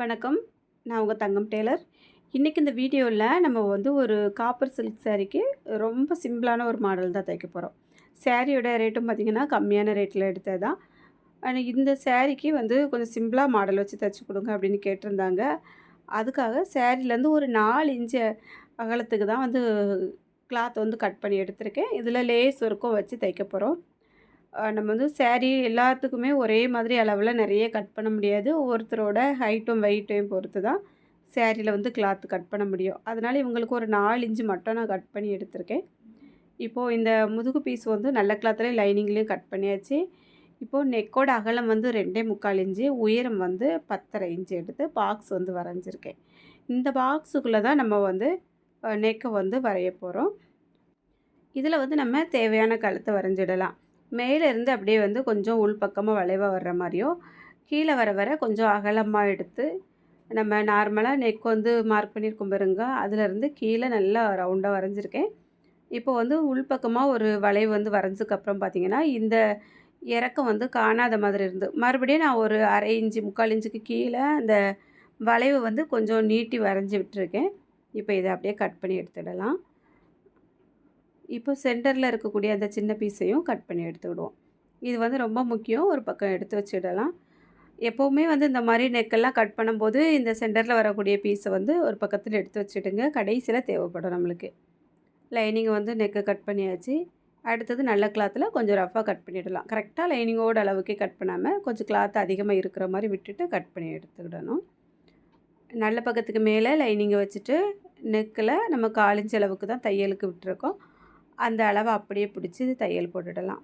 வணக்கம். நான் உங்கள் தங்கம் டெய்லர். இன்றைக்கி இந்த வீடியோவில் நம்ம வந்து ஒரு காப்பர் சில்க் சாரீக்கு ரொம்ப சிம்பிளான ஒரு மாடல் தான் தைக்க போகிறோம் சேரீயோட ரேட்டும் பார்த்திங்கன்னா கம்மியான ரேட்டில் எடுத்தது தான். ஆனால் இந்த சேரீக்கு வந்து கொஞ்சம் சிம்பிளாக மாடல் வச்சு தைச்சி கொடுங்க அப்படின்னு கேட்டிருந்தாங்க. அதுக்காக சேரீலேருந்து ஒரு நாலு இன்ச்சு அகலத்துக்கு தான் வந்து கிளாத் வந்து கட் பண்ணி எடுத்திருக்கேன். இதில் லேஸ் ஒர்க்கும் வச்சு தைக்க போகிறோம் நம்ம வந்து சேரீ எல்லாத்துக்குமே ஒரே மாதிரி அளவில் நிறைய கட் பண்ண முடியாது. ஒவ்வொருத்தரோட ஹைட்டும் வெயிட்டையும் பொறுத்து தான் சேரீயில் வந்து கிளாத் கட் பண்ண முடியும். அதனால் இவங்களுக்கு ஒரு நாலு இன்ச்சு மட்டும் நான் கட் பண்ணி எடுத்திருக்கேன். இப்போது இந்த முதுகு பீஸ் வந்து நல்ல கிளாத்துலேயும் லைனிங்லேயும் கட் பண்ணியாச்சு. இப்போது நெக்கோட அகலம் வந்து ரெண்டே முக்கால் இன்ச்சு உயரம் வந்து பத்தரை இன்ச்சு எடுத்து பாக்ஸ் வந்து வரைஞ்சிருக்கேன். இந்த பாக்ஸுக்குள்ளே தான் நம்ம வந்து நெக்கை வந்து வரைய போகிறோம் இதில் வந்து நம்ம தேவையான கழுத்தை வரைஞ்சிடலாம். மேலேருந்து அப்படியே வந்து கொஞ்சம் உள் பக்கமாக வளைவாக வர்ற மாதிரியும் கீழே வர வர கொஞ்சம் அகலமாக எடுத்து நம்ம நார்மலாக நெக் வந்து மார்க் பண்ணியிருக்கோம் பாருங்க அதிலேருந்து கீழே நல்லா ரவுண்டாக வரைஞ்சிருக்கேன். இப்போ வந்து உள்பக்கமாக ஒரு வளைவு வந்து வரைஞ்சதுக்கப்புறம் பார்த்திங்கன்னா இந்த இறக்கம் வந்து காணாத மாதிரி இருந்து மறுபடியும் நான் ஒரு அரை இன்ச்சு முக்கால் இன்ச்சுக்கு கீழே அந்த வளைவு வந்து கொஞ்சம் நீட்டி வரைஞ்சி விட்டுருக்கேன். இப்போ இதை அப்படியே கட் பண்ணி எடுத்துடலாம். இப்போ சென்டரில் இருக்கக்கூடிய அந்த சின்ன பீஸையும் கட் பண்ணி எடுத்துக்கிடுவோம் இது வந்து ரொம்ப முக்கியம். ஒரு பக்கம் எடுத்து வச்சிடலாம். எப்போவுமே வந்து இந்த மாதிரி நெக்கெல்லாம் கட் பண்ணும்போது இந்த சென்டரில் வரக்கூடிய பீஸை வந்து ஒரு பக்கத்தில் எடுத்து வச்சுடுங்க. கடைசியில் தேவைப்படும் நம்மளுக்கு. லைனிங்கை வந்து நெக்கை கட் பண்ணியாச்சு. அடுத்தது நல்ல கிளாத்தில் கொஞ்சம் ரஃபாக கட் பண்ணிடலாம். கரெக்டாக லைனிங்கோட அளவுக்கே கட் பண்ணாமல் கொஞ்சம் கிளாத் அதிகமாக இருக்கிற மாதிரி விட்டுட்டு கட் பண்ணி எடுத்துக்கிடணும் நல்ல பக்கத்துக்கு மேலே லைனிங்கை வச்சுட்டு நெக்கில் நம்ம காலிஞ்ச அளவுக்கு தான் தையலுக்கு விட்டுருக்கோம். அந்த அளவை அப்படியே பிடிச்சி தையல் போட்டுடலாம்.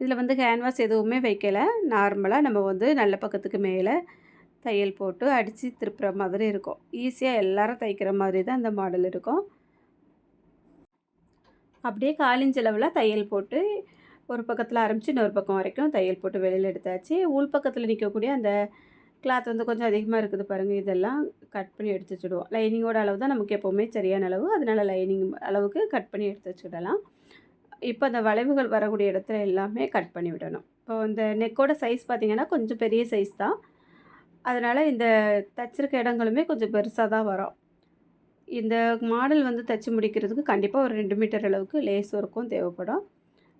இதில் வந்து கேன்வாஸ் எதுவுமே வைக்கலை. நார்மலாக நம்ம வந்து நல்ல பக்கத்துக்கு மேலே தையல் போட்டு அடித்து திருப்புற மாதிரி இருக்கும். ஈஸியாக எல்லாரும் தைக்கிற மாதிரி தான் அந்த மாடல் இருக்கும். அப்படியே காலிஞ்சளவில் தையல் போட்டு ஒரு பக்கத்தில் ஆரம்பித்து இன்னொரு பக்கம் வரைக்கும் தையல் போட்டு வெளியில் எடுத்தாச்சு. உள் பக்கத்தில் நிற்கக்கூடிய அந்த கிளாத் வந்து கொஞ்சம் அதிகமாக இருக்குது பாருங்கள் இதெல்லாம் கட் பண்ணி எடுத்து வச்சுடுவோம். லைனிங்கோட அளவு தான் நமக்கு எப்போவுமே சரியான அளவு. அதனால் லைனிங் அளவுக்கு கட் பண்ணி எடுத்து வச்சுடலாம். இப்போ அந்த வளைவுகள் வரக்கூடிய இடத்துல எல்லாமே கட் பண்ணி விடணும். இப்போ இந்த நெக்கோட சைஸ் பார்த்திங்கன்னா கொஞ்சம் பெரிய சைஸ் தான். அதனால் இந்த தச்சிருக்க இடங்களுமே கொஞ்சம் பெருசாக தான் வரும். இந்த மாடல் வந்து தைச்சி முடிக்கிறதுக்கு கண்டிப்பாக ஒரு ரெண்டு மீட்டர் அளவுக்கு லேஸ் ஒர்க்கும் தேவைப்படும்.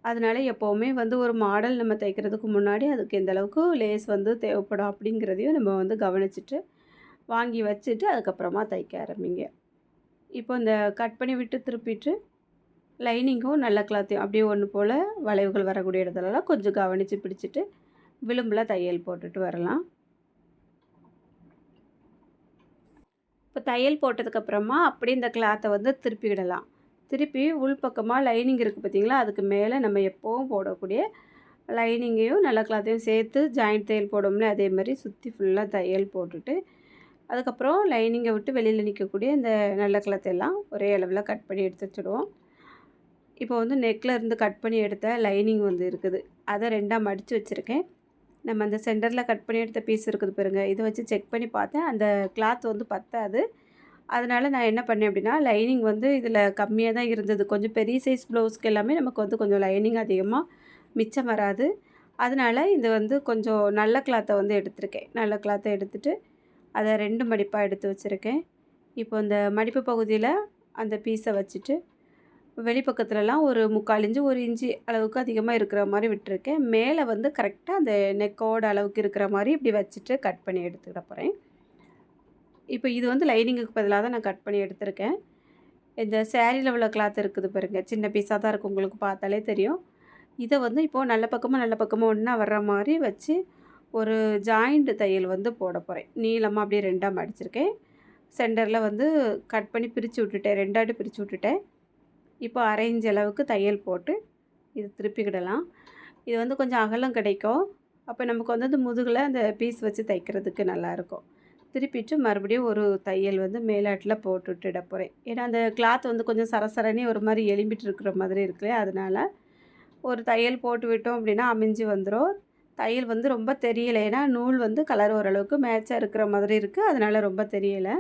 அதனால் எப்போவுமே வந்து ஒரு மாடல் நம்ம தைக்கிறதுக்கு முன்னாடி அதுக்கு எந்த அளவுக்கு லேஸ் வந்து தேவைப்படும் அப்படிங்கிறதையும் நம்ம வந்து கவனிச்சுட்டு வாங்கி வச்சுட்டு அதுக்கப்புறமா தைக்க ஆரம்பிங்க. இப்போ இந்த கட் பண்ணி விட்டு திருப்பிட்டு லைனிங்கும் நல்ல கிளாத்தையும் அப்படியே ஒன்று போல் வளைவுகள் வரக்கூடிய இடத்துலலாம் கொஞ்சம் கவனித்து பிடிச்சிட்டு விளிம்பில் தையல் போட்டுட்டு வரலாம். இப்போ தையல் போட்டதுக்கப்புறமா அப்படியே இந்த கிளாத்தை வந்து திருப்பிவிடலாம். திருப்பி உள்பக்கமாக லைனிங் இருக்குது பார்த்திங்களா அதுக்கு மேலே நம்ம எப்போவும் போடக்கூடிய லைனிங்கையும் நல்ல கிளாத்தையும் சேர்த்து ஜாயிண்ட் தையல் போடோம்னே அதே மாதிரி சுற்றி ஃபுல்லாக தையல் போட்டுட்டு அதுக்கப்புறம் லைனிங்கை விட்டு வெளியில் நிற்கக்கூடிய இந்த நல்ல கிளாத்தையெல்லாம் ஒரே அளவில் கட் பண்ணி எடுத்து வச்சுடுவோம். இப்போ வந்து நெக்கில் இருந்து கட் பண்ணி எடுத்த லைனிங் வந்து இருக்குது. அதை ரெண்டாக மடித்து வச்சுருக்கேன். நம்ம அந்த சென்டரில் கட் பண்ணி எடுத்த பீஸ் இருக்குது பாருங்கள் இதை வச்சு செக் பண்ணி பார்த்தேன். அந்த கிளாத் வந்து பத்தாது. அதனால் நான் என்ன பண்ணேன் அப்படின்னா லைனிங் வந்து இதில் கம்மியாக தான் இருந்தது. கொஞ்சம் பெரிய சைஸ் ப்ளவுஸ்க்கு எல்லாமே நமக்கு வந்து கொஞ்சம் லைனிங் அதிகமாக மிச்சம் வராது. அதனால் இது வந்து கொஞ்சம் நல்ல கிளாத்தை வந்து எடுத்திருக்கேன். நல்ல கிளாத்தை எடுத்துகிட்டு அதை ரெண்டு மடிப்பாக எடுத்து வச்சுருக்கேன். இப்போ இந்த மடிப்பு பகுதியில் அந்த பீஸை வச்சுட்டு வெளிப்பக்கத்துலலாம் ஒரு முக்கால் இன்ச்சு ஒரு இன்ச்சு அளவுக்கு அதிகமாக இருக்கிற மாதிரி விட்டுருக்கேன். மேலே வந்து கரெக்டாக அந்த நெக்கோட அளவுக்கு இருக்கிற மாதிரி இப்படி வச்சுட்டு கட் பண்ணி எடுத்துக்கிட போகிறேன் இப்போ இது வந்து லைனிங்குக்கு பதிலாக தான் நான் கட் பண்ணி எடுத்திருக்கேன். இந்த சேரீயில் உள்ள கிளாத் இருக்குது பாருங்கள் சின்ன பீஸாக தான் இருக்கும் உங்களுக்கு பார்த்தாலே தெரியும். இதை வந்து இப்போது நல்ல பக்கமாக நல்ல பக்கமாக ஒன்றா வர்ற மாதிரி வச்சு ஒரு ஜாயிண்ட் தையல் வந்து போட போகிறேன் நீளமாக அப்படியே ரெண்டாக மடிச்சிருக்கேன். சென்டரில் வந்து கட் பண்ணி பிரித்து விட்டுட்டேன். ரெண்டாட்டு பிரித்து விட்டுட்டேன். இப்போ அரைஞ்ச அளவுக்கு தையல் போட்டு இது திருப்பிக்கிடலாம் இது வந்து கொஞ்சம் அகலம் கிடைக்கும். அப்போ நமக்கு வந்து அந்த முதுகில் அந்த பீஸ் வச்சு தைக்கிறதுக்கு நல்லாயிருக்கும் திருப்பிட்டு மறுபடியும் ஒரு தையல் வந்து மேலாட்டில் போட்டுவிட்டுட போகிறேன் ஏன்னா அந்த கிளாத் வந்து கொஞ்சம் சரசரனே ஒரு மாதிரி எலும்பிட்டு இருக்கிற மாதிரி இருக்குல்ல அதனால் ஒரு தையல் போட்டு விட்டோம் அப்படின்னா அமைஞ்சு வந்துடும் தையல் வந்து ரொம்ப தெரியலை. ஏன்னா நூல் வந்து கலர் ஓரளவுக்கு மேட்சாக இருக்கிற மாதிரி இருக்குது அதனால் ரொம்ப தெரியலை.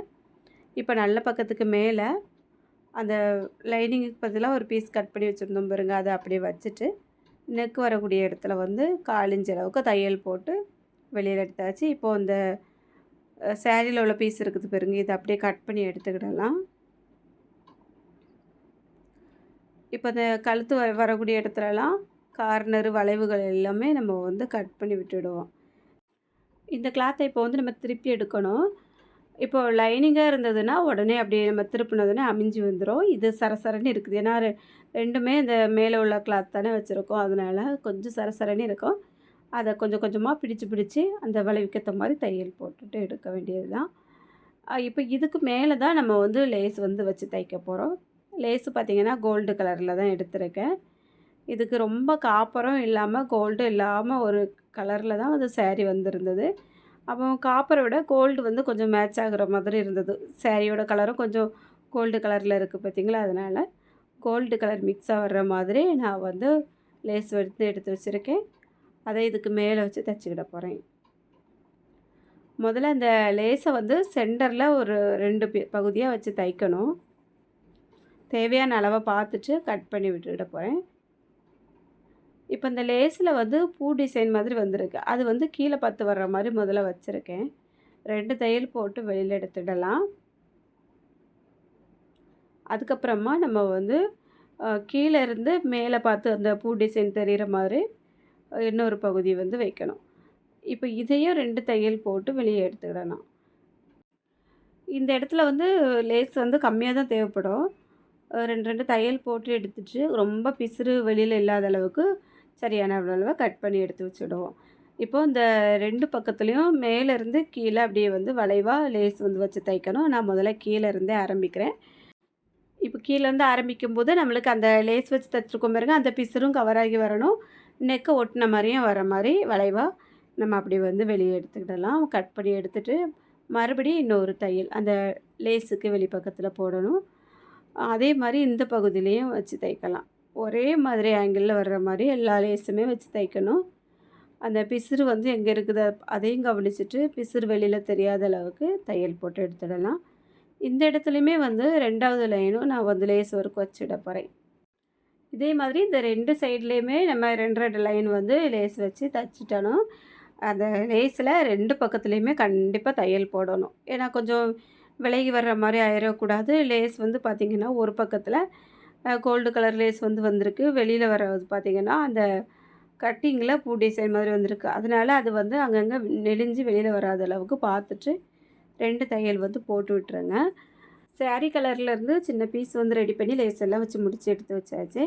இப்போ நல்ல பக்கத்துக்கு மேலே அந்த லைனிங்குக்கு பதிலாக ஒரு பீஸ் கட் பண்ணி வச்சுருந்தோம் பாருங்க. அதை அப்படியே வச்சுட்டு நெக் வரக்கூடிய இடத்துல வந்து காலிஞ்ச அளவுக்கு தையல் போட்டு வெளியில் எடுத்தாச்சு. இப்போது அந்த சேரீயில் உள்ள பீஸ் இருக்குது பாருங்க. இதை அப்படியே கட் பண்ணி எடுத்துக்கிடலாம். இப்போ இந்த கழுத்து வ வரக்கூடிய இடத்துலலாம் கார்னரு வளைவுகள் எல்லாமே நம்ம வந்து கட் பண்ணி விட்டுடுவோம். இந்த கிளாத்தை இப்போ வந்து நம்ம திருப்பி எடுக்கணும். இப்போ லைனிங்காக இருந்ததுன்னா உடனே அப்படியே நம்ம திருப்பினதுனே அமைஞ்சு வந்துடும் இது சரசரன்னு இருக்குது. ஏன்னா ரெண்டுமே இந்த மேலே உள்ள கிளாத் தானே வச்சுருக்கோம். அதனால் கொஞ்சம் சரசரன்னு இருக்கும். அதை கொஞ்சம் கொஞ்சமாக பிடிச்சு பிடிச்சி அந்த விளைவிக்கத்த மாதிரி தையல் போட்டுட்டு எடுக்க வேண்டியது தான் இப்போ இதுக்கு மேலே தான் நம்ம வந்து லேஸ் வந்து வச்சு தைக்க போகிறோம் லேஸு பார்த்திங்கன்னா கோல்டு கலரில் தான் எடுத்திருக்கேன். இதுக்கு ரொம்ப காப்பரும் இல்லாமல் கோல்டும் இல்லாமல் ஒரு கலரில் தான் அது சேரீ வந்திருந்தது. அப்போ காப்பரை விட கோல்டு வந்து கொஞ்சம் மேட்ச் ஆகுற மாதிரி இருந்தது. சேரீயோட கலரும் கொஞ்சம் கோல்டு கலரில் இருக்குது பார்த்திங்களா அதனால் கோல்டு கலர் மிக்ஸ் ஆகிற மாதிரி நான் வந்து லேஸ் எடுத்து எடுத்து வச்சுருக்கேன். அதை இதுக்கு மேலே வச்சு தைச்சிக்கிட போகிறேன் முதல்ல அந்த லேஸை வந்து சென்டரில் ஒரு ரெண்டு பகுதியாக வச்சு தைக்கணும். தேவையான அளவை பார்த்துட்டு கட் பண்ணி விட்டுக்கிட போகிறேன் இப்போ இந்த லேஸில் வந்து பூ டிசைன் மாதிரி வந்திருக்கு. அது வந்து கீழே பத்து வர்ற மாதிரி முதல்ல வச்சுருக்கேன். ரெண்டு தையல் போட்டு வெளியில் எடுத்துடலாம். அதுக்கப்புறமா நம்ம வந்து கீழே இருந்து மேலே பார்த்து அந்த பூ டிசைன் தெரிகிற மாதிரி இன்னொரு பகுதி வந்து வைக்கணும். இப்போ இதையும் ரெண்டு தையல் போட்டு வெளியே எடுத்துக்கிடணும். இந்த இடத்துல வந்து லேஸ் வந்து கம்மியாக தான் தேவைப்படும். ரெண்டு ரெண்டு தையல் போட்டு எடுத்துட்டு ரொம்ப பிசுறு வெளியில் இல்லாத அளவுக்கு சரியான அளவை கட் பண்ணி எடுத்து வச்சுடுவோம். இப்போது இந்த ரெண்டு பக்கத்துலேயும் மேலேருந்து கீழே அப்படியே வந்து வளைவாக லேஸ் வந்து வச்சு தைக்கணும். நான் முதல்ல கீழே இருந்தே ஆரம்பிக்கிறேன். இப்போ கீழேருந்து ஆரம்பிக்கும் போது நம்மளுக்கு அந்த லேஸ் வச்சு தைச்சிருக்கோம் பாருங்க அந்த பிசுரும் கவர் ஆகி வரணும். நெக்கை ஒட்டின மாதிரியும் வர மாதிரி வளைவாக நம்ம அப்படி வந்து வெளியே எடுத்துக்கிடலாம். கட் பண்ணி எடுத்துகிட்டு மறுபடியும் இன்னொரு தையல் அந்த லேஸுக்கு வெளிப்பக்கத்தில் போடணும். அதே மாதிரி இந்த பகுதியிலையும் வச்சு தைக்கலாம். ஒரே மாதிரி ஆங்கிளில் வர்ற மாதிரி எல்லா லேஸுமே வச்சு தைக்கணும். அந்த பிசுறு வந்து எங்கே இருக்குது அதையும் கவனிச்சுட்டு பிசுறு வெளியில் தெரியாத அளவுக்கு தையல் போட்டு எடுத்துடலாம். இந்த இடத்துலையுமே வந்து ரெண்டாவது லைனும் நான் வந்து லேஸ் ஒர்க் வச்சுட போகிறேன் இதே மாதிரி இந்த ரெண்டு சைட்லேயுமே நம்ம ரெண்டு ரெண்டு லைன் வந்து லேஸ் வச்சு தைச்சிட்டணும். அந்த லேஸில் ரெண்டு பக்கத்துலேயுமே கண்டிப்பாக தையல் போடணும். ஏன்னா கொஞ்சம் விலகி வர்ற மாதிரி ஆயிடக்கூடாது லேஸ் வந்து பார்த்திங்கன்னா ஒரு பக்கத்தில் கோல்டு கலர் லேஸ் வந்து வந்திருக்கு. வெளியில் வர்றது பார்த்திங்கன்னா அந்த கட்டிங்கில் பூ டிசைன் மாதிரி வந்திருக்கு. அதனால் அது வந்து அங்கங்கே நெளிஞ்சு வெளியில் வராத அளவுக்கு பார்த்துட்டு ரெண்டு தையல் வந்து போட்டு விட்டுருங்க. சாரீ கலர்லேருந்து சின்ன பீஸ் வந்து ரெடி பண்ணி லேஸ் எல்லாம் வச்சு முடித்து எடுத்து வச்சாச்சு.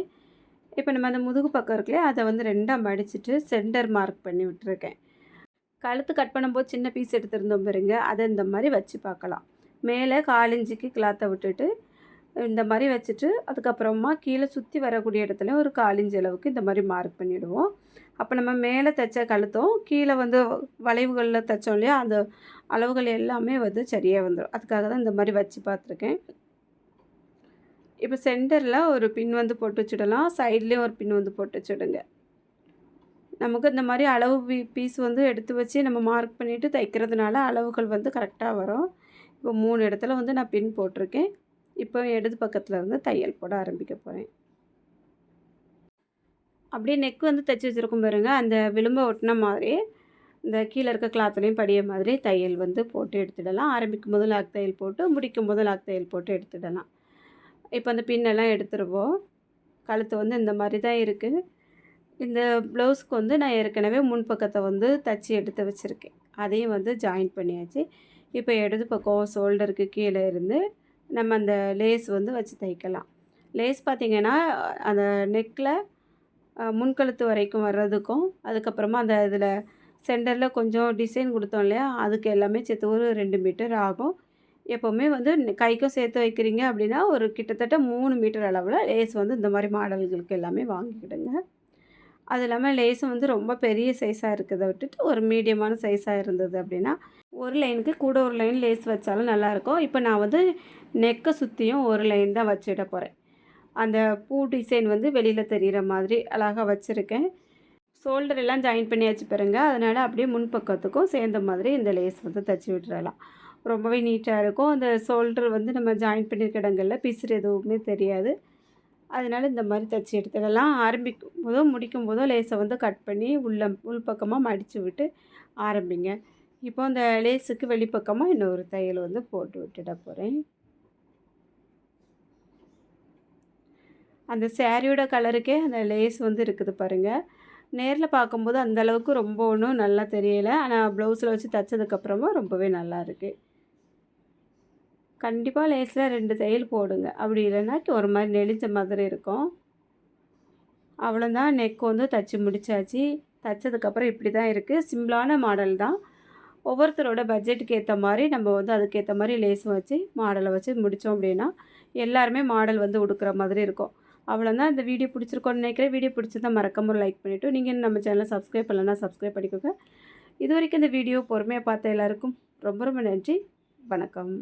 இப்போ நம்ம அந்த முதுகு பக்கம் இருக்குல்லையே அதை வந்து ரெண்டாக மடிச்சுட்டு சென்டர் மார்க் பண்ணி விட்டுருக்கேன். கழுத்து கட் பண்ணும்போது சின்ன பீஸ் எடுத்திருந்தோம் பாருங்க அதை இந்த மாதிரி வச்சு பார்க்கலாம். மேலே காலிஞ்சிக்கு கிளாத்தை விட்டுட்டு இந்த மாதிரி வச்சுட்டு அதுக்கப்புறமா கீழே சுற்றி வரக்கூடிய இடத்துல ஒரு காலிஞ்சி அளவுக்கு இந்த மாதிரி மார்க் பண்ணிவிடுவோம் அப்போ நம்ம மேலே தைச்ச கழுத்தும் கீழே வந்து வளைவுகளில் தைச்சோம் இல்லையா அந்த அளவுகள் எல்லாமே வந்து சரியாக வந்துடும் அதுக்காக தான் இந்த மாதிரி வச்சு பார்த்துருக்கேன். இப்போ சென்டரில் ஒரு பின் வந்து போட்டு வச்சுடலாம் சைட்லேயும் ஒரு பின் வந்து போட்டு வச்சுடுங்க. நமக்கு இந்த மாதிரி அளவு பீ பீஸ் வந்து எடுத்து வச்சு நம்ம மார்க் பண்ணிவிட்டு தைக்கிறதுனால அளவுகள் வந்து கரெக்டாக வரும். இப்போ மூணு இடத்துல வந்து நான் பின் போட்டிருக்கேன். இப்போ இடது பக்கத்தில் இருந்து தையல் போட ஆரம்பிக்க போகிறேன் அப்படியே நெக் வந்து தைச்சி வச்சுருக்கும் பாருங்க. அந்த விளிம்பை ஒட்டின மாதிரி இந்த கீழே இருக்க கிளாத்துலேயும் படிய மாதிரி தையல் வந்து போட்டு எடுத்துடலாம். ஆரம்பிக்கும் போது லாக் தையல் போட்டு முடிக்கும் போது லாக் தையல் போட்டு எடுத்துடலாம். இப்போ அந்த பின்னெல்லாம் எடுத்துருவோம். கழுத்து வந்து இந்த மாதிரி தான் இருக்குது இந்த ப்ளவுஸ்க்கு வந்து நான் ஏற்கனவே முன்பக்கத்தை வந்து தச்சு எடுத்து வச்சுருக்கேன். அதையும் வந்து ஜாயின் பண்ணியாச்சு. இப்போ இடது பக்கம் ஷோல்டருக்கு கீழே இருந்து நம்ம அந்த லேஸ் வந்து வச்சு தைக்கலாம். லேஸ் பார்த்திங்கன்னா அந்த நெக்கில் முன்கழுத்து வரைக்கும் வர்றதுக்கும் அதுக்கப்புறமா அந்த இதில் சென்டரில் கொஞ்சம் டிசைன் கொடுத்தோம் இல்லையா அதுக்கு எல்லாமே சேர்த்து ஒரு ரெண்டு மீட்டர் ஆகும். எப்போவுமே வந்து கைக்கும் சேர்த்து வைக்கிறீங்க அப்படின்னா ஒரு கிட்டத்தட்ட மூணு மீட்டர் அளவில் லேஸ் வந்து இந்த மாதிரி மாடல்களுக்கு எல்லாமே வாங்கிக்கிடுங்க. அது இல்லாமல் லேஸும் வந்து ரொம்ப பெரிய சைஸாக இருக்கிறத விட்டுட்டு ஒரு மீடியமான சைஸாக இருந்தது அப்படின்னா ஒரு லைனுக்கு கூட ஒரு லைன் லேஸ் வச்சாலும் நல்லாயிருக்கும். இப்போ நான் வந்து நெக்கை சுற்றியும் ஒரு லைன் தான் வச்சுட போகிறேன் அந்த பூ டிசைன் வந்து வெளியில் தெரிகிற மாதிரி அழகாக வச்சுருக்கேன். ஷோல்டர் எல்லாம் ஜாயின் பண்ணியாச்சு பாருங்க. அதனால் அப்படியே முன்பக்கத்துக்கும் சேர்ந்த மாதிரி இந்த லேஸ் வந்து தைச்சி விட்டுறலாம். ரொம்பவே நீட்டாக இருக்கும். அந்த ஷோல்டர் வந்து நம்ம ஜாயின் பண்ணியிருக்க இடங்களில் பிசுறு எதுவுமே தெரியாது. அதனால் இந்த மாதிரி தைச்சி எடுத்துடலாம். ஆரம்பிக்கும் போதோ முடிக்கும் போதோ லேஸை வந்து கட் பண்ணி உள்ள உள்பக்கமாக மடித்து விட்டு ஆரம்பிங்க. இப்போ அந்த லேஸுக்கு வெளிப்பக்கமாக இன்னொரு தையல் வந்து போட்டு விட்டுட போகிறேன் அந்த சேரீயோட கலருக்கே அந்த லேஸ் வந்து இருக்குது பாருங்கள் நேரில் பார்க்கும்போது அந்த அளவுக்கு ரொம்ப ஒன்றும் நல்லா தெரியலை. ஆனால் ப்ளவுஸில் வச்சு தைச்சதுக்கப்புறமா ரொம்பவே நல்லா இருக்குது கண்டிப்பாக லேஸில் ரெண்டு தையல் போடுங்க. அப்படி இல்லைன்னா ஒரு மாதிரி நெளிஞ்ச மாதிரி இருக்கும். அவ்வளோதான் நெக் வந்து தச்சு முடிச்சாச்சு. தைச்சதுக்கப்புறம் இப்படி தான் இருக்குது சிம்பிளான மாடல் தான். ஒவ்வொருத்தரோட பட்ஜெட்டுக்கு ஏற்ற மாதிரி நம்ம வந்து அதுக்கேற்ற மாதிரி லேஸும் வச்சு மாடலை வச்சு முடித்தோம் அப்படின்னா எல்லாருமே மாடல் வந்து உடுக்கிற மாதிரி இருக்கும். அவ்வளோதான் இந்த வீடியோ பிடிச்சிருக்கோன்னு நினைக்கிறேன். வீடியோ பிடிச்சிருந்தா மறக்காம லைக் பண்ணிவிட்டு நீங்கள் நம்ம சேனலை சப்ஸ்கிரைப் பண்ணலன்னா சப்ஸ்கிரைப் பண்ணிக்கோங்க. இது வரைக்கும் இந்த வீடியோ பொறுமையாக பார்த்த எல்லாருக்கும் ரொம்ப ரொம்ப நன்றி. வணக்கம்.